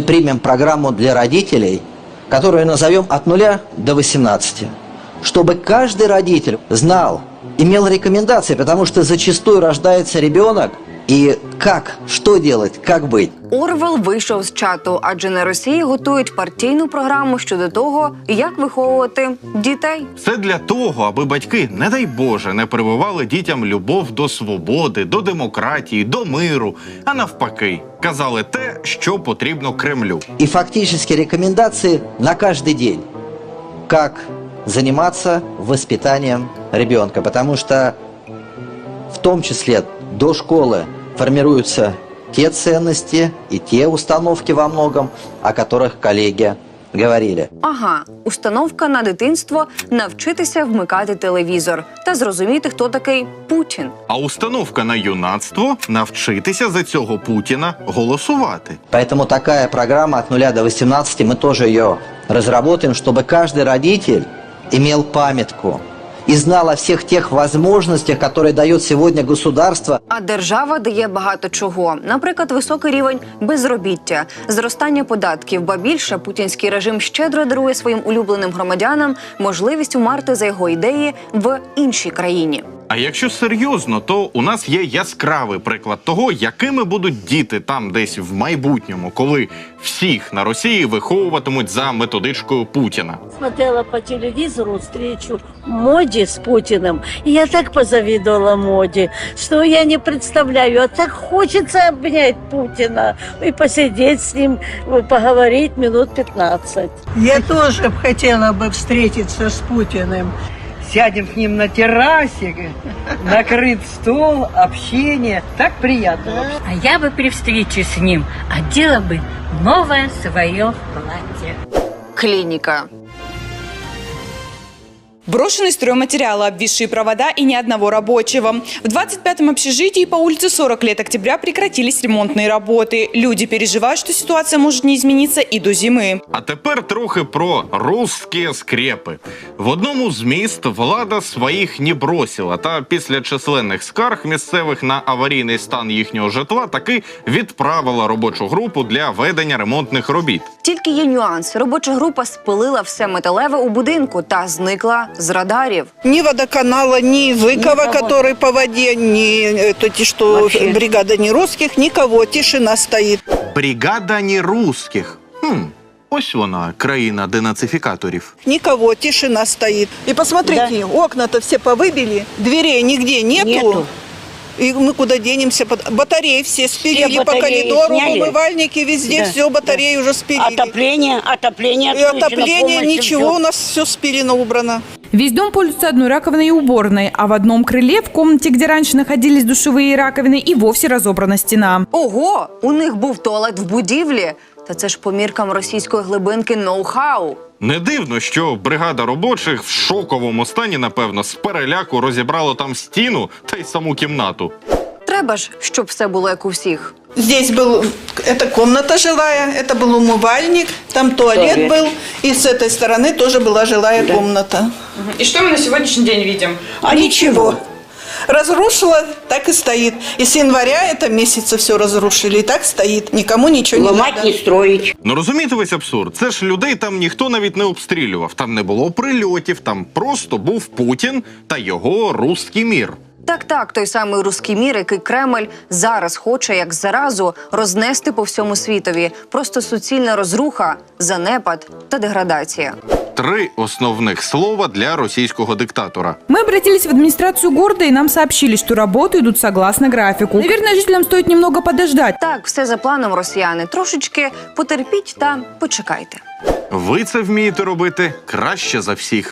Примем программу для родителей, которую назовем от 0 до 18, чтобы каждый родитель знал, имел рекомендации, потому что зачастую рождается ребенок, и как, что делать, как быть. Орвел вийшов з чату, адже на Росії готують партійну програму щодо того, як виховувати дітей. Це для того, аби батьки, не дай Боже, не прививали дітям любов до свободи, до демократії, до миру, а навпаки, казали те, що потрібно Кремлю. И фактически рекомендации на каждый день, как заниматься воспитанием ребенка, потому что в том числе до школы формируются те ценности и те установки во многом, о которых коллеги говорили. Ага, установка на дитинство навчитися вмикати телевізор та зрозуміти, хто такий Путін. А установка на юнацтво навчитися за цього Путіна голосувати. Поэтому такая программа от 0 до 18, мы тоже ее разработаем, чтобы каждый родитель имел памятку и знала всіх тих можливостей, які дає сьогодні государство А держава дає багато чого, наприклад, високий рівень безробіття, зростання податків, ба більше путінський режим щедро дарує своїм улюбленим громадянам можливість умерти за його ідеї в іншій країні. А якщо серйозно, то у нас є яскравий приклад того, якими будуть діти там десь в майбутньому, коли всіх на Росії виховуватимуть за методичкою Путіна. Смотрела по телевизору встречу Моди с Путиным. И я так позавидовала Моди, что я не представляю. А так хочется обнять Путина и посидеть с ним, э, поговорить минут 15. Я тоже б хотела бы встретиться с Путиным. Сядем с ним на террасе, накрыт стол, общение. Так приятно. вообще. А я бы при встрече с ним одела бы новое свое платье. Клініка. Брошенные стройматериалы, обвисшие провода и ни одного рабочего. В 25-м общежитии по улице 40 лет октября прекратились ремонтные работы. Люди переживают, что ситуация может не измениться и до зимы. А тепер трохи про русські скрепи. В одному з міст влада своїх не бросила, та після численних скарг місцевих на аварійний стан їхнього житла таки відправила робочу групу для ведення ремонтних робіт. Тільки є нюанс. Робоча група спилила все металеве у будинку та зникла з радарів. Ни водоканала, ни Зыкова, Никого. который по воде, ни это, те, что Вообще. бригада не русских, никого, тишина стоит. Бригада не русських. Хм, ось вона, країна денацифікаторів. Никого, тишина стоит. И посмотрите, окна-то все повыбили, дверей нигде нету. Нету. И мы куда денемся? Под- Батареи все спилили по батареи коридору, сняли. умывальники везде, Да, все, батареи уже спилили. Отопление, отопление, И отопление, ничего, у нас все спилено, убрано. Весь дом пользуется одной раковиной и уборной, а в одном крыле, в комнате, где раньше находились душевые раковины, и вовсе разобрана стена. Ого, у них був туалет в будівлі. Та це ж по міркам російської глибинки ноу-хау. Не дивно, що бригада робочих в шоковому стані, напевно, з переляку розібрала там стіну та й саму кімнату. Треба ж, щоб все було як у всіх. Здесь был, это комната жилая, это был умывальник, там туалет, Туалет. был, и с этой стороны тоже была жилая комната. И что мы на сегодняшний день видим? А ничего. Разрушила, так и стоит. И с января это месяца все разрушили, и так стоит. Никому ничего не надо. строить. Ну розумієте весь абсурд? Це ж людей там ніхто навіть не обстрілював. Там не було прильотів, там просто був Путін та його русський мір. Так, так, той самий руський мір, який Кремль зараз хоче як заразу рознести по всьому світові. Просто суцільна розруха, занепад та деградація. Три основних слова для російського диктатора. Мы обратились в администрацию города, и нам сообщили, что работы идут согласно графику. Наверное, жителям стоит немного подождать. Так, все за планом, росіяни. Трошечки потерпіть та почекайте. Ви це вмієте робити краще за всіх.